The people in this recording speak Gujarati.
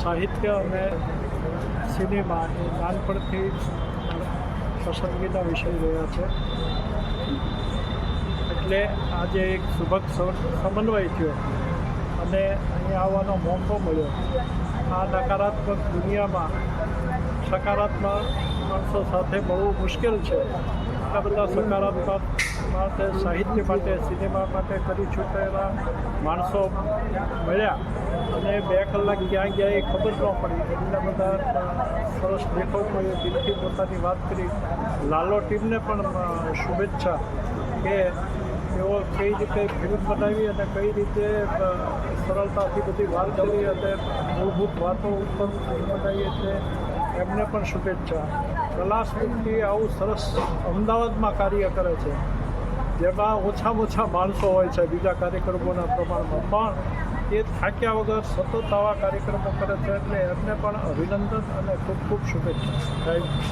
સાહિત્ય અને સિનેમા એ નાનપણથી પસંદગીના વિષય રહ્યા છે. એટલે આજે એક સુભગ સમન્વય થયો અને અહીં આવવાનો મોકો મળ્યો. આ નકારાત્મક દુનિયામાં સકારાત્મક માણસો સાથે મળવું મુશ્કેલ છે. આ બધા સકારાત્મક માટે, સાહિત્ય માટે, સિનેમા માટે કરી છૂટેલા માણસો મળ્યા. અને બે કલાક ક્યાં ગયા એ ખબર ન પડી. એટલા બધા સરસ લેખકોએ દિલથી પોતાની વાત કરી. લાલો ટીમને પણ શુભેચ્છા કે તેઓ કઈ રીતે ફિલ્મ બનાવી અને કઈ રીતે સરળતાથી બધી વાત કરી અને મૂળભૂત વાતો ઉપર ફિલ્મ બનાવી છીએ એમને પણ શુભેચ્છા. કલા સ્ફૂર્તિ આવું સરસ અમદાવાદમાં કાર્ય કરે છે. જેમાં ઓછામાં ઓછા માણસો હોય છે બીજા કાર્યક્રમોના પ્રમાણમાં. પણ એ થાક્યા વગર સતત આવા કાર્યક્રમો કરે છે એટલે એમને પણ અભિનંદન અને ખૂબ ખૂબ શુભેચ્છા. થેન્ક